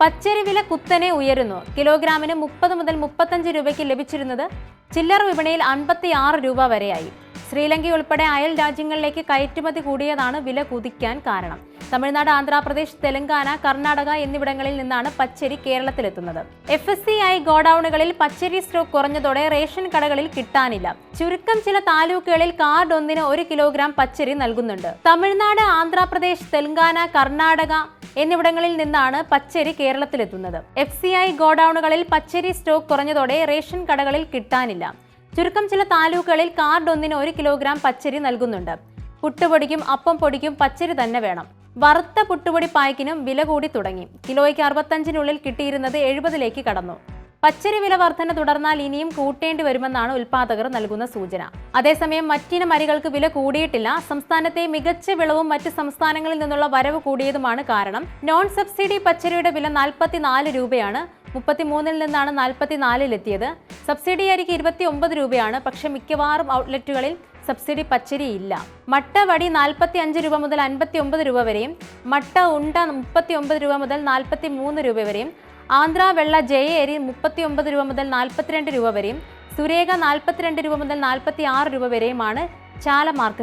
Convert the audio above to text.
പച്ചരി വില കുത്തനെ ഉയരുന്നു. കിലോഗ്രാമിന് മുപ്പത് മുതൽ മുപ്പത്തഞ്ച് രൂപയ്ക്ക് ലഭിച്ചിരുന്നത് ചില്ലറ വിപണിയിൽ അൻപത്തി ആറ് രൂപ വരെയായി. ശ്രീലങ്ക ഉൾപ്പെടെ അയൽ രാജ്യങ്ങളിലേക്ക് കയറ്റുമതി കൂടിയതാണ് വില കുതിക്കാൻ കാരണം. തമിഴ്നാട് ആന്ധ്രാപ്രദേശ് തെലങ്കാന കർണാടക എന്നിവിടങ്ങളിൽ നിന്നാണ് പച്ചരി കേരളത്തിലെത്തുന്നത്. എഫ് എസ് സി ഐ ഗോഡൌണുകളിൽ പച്ചരി സ്റ്റോക്ക് കുറഞ്ഞതോടെ റേഷൻ കടകളിൽ കിട്ടാനില്ല. ചുരുക്കം ചില താലൂക്കുകളിൽ കാർഡ് ഒന്നിന് ഒരു കിലോഗ്രാം പച്ചരി നൽകുന്നുണ്ട്. തമിഴ്നാട് ആന്ധ്രാപ്രദേശ് തെലങ്കാന കർണാടക എന്നിവിടങ്ങളിൽ നിന്നാണ് പച്ചരി കേരളത്തിലെത്തുന്നത്. എഫ് സി ഐ ഗോഡൌണുകളിൽ പച്ചരി സ്റ്റോക്ക് കുറഞ്ഞതോടെ റേഷൻ കടകളിൽ കിട്ടാനില്ല. ചുരുക്കം ചില താലൂക്കുകളിൽ കാർഡ് ഒന്നിന് ഒരു കിലോഗ്രാം പച്ചരി നൽകുന്നുണ്ട്. പുട്ടുപൊടിക്കും അപ്പം പൊടിക്കും പച്ചരി തന്നെ വേണം. വറുത്ത പുട്ടുപൊടി പായ്ക്കിനും വില കൂടി തുടങ്ങി. കിലോയ്ക്ക് അറുപത്തഞ്ചിനുള്ളിൽ കിട്ടിയിരുന്നത് എഴുപതിലേക്ക് കടന്നു. പച്ചരി വില വർധന തുടർന്നാൽ ഇനിയും കൂട്ടേണ്ടി വരുമെന്നാണ് ഉൽപാദകർ നൽകുന്ന സൂചന. അതേസമയം മറ്റിനം മരികൾക്ക് വില കൂടിയിട്ടില്ല. സംസ്ഥാനത്തെ മികച്ച വിളവും മറ്റ് സംസ്ഥാനങ്ങളിൽ നിന്നുള്ള വരവ് കൂടിയതുമാണ് കാരണം നോൺ സബ്സിഡി പച്ചരിയുടെ വില നാൽപ്പത്തിനാല് രൂപയാണ്. മുപ്പത്തിമൂന്നിൽ നിന്നാണ് നാൽപ്പത്തിനാലിലെത്തിയത് സബ്സിഡി അരിക്ക് ഇരുപത്തി ഒമ്പത് രൂപയാണ്. പക്ഷേ മിക്കവാറും ഔട്ട്ലെറ്റുകളിൽ സബ്സിഡി പച്ചരി ഇല്ല. മട്ട വടി നാൽപ്പത്തി അഞ്ച് രൂപ മുതൽ അൻപത്തി ഒമ്പത് രൂപ വരെയും മട്ട ഉണ്ട മുപ്പത്തി ഒമ്പത് രൂപ മുതൽ നാൽപ്പത്തി മൂന്ന് രൂപ വരെയും ആന്ധ്ര വെള്ള ജയ അരി മുപ്പത്തി ഒമ്പത് രൂപ മുതൽ നാൽപ്പത്തിരണ്ട് രൂപ വരെയും സുരേഖ നാൽപ്പത്തിരണ്ട് രൂപ മുതൽ നാൽപ്പത്തി ആറ് രൂപ വരെയുമാണ് ചാല മാർക്കറ്റ്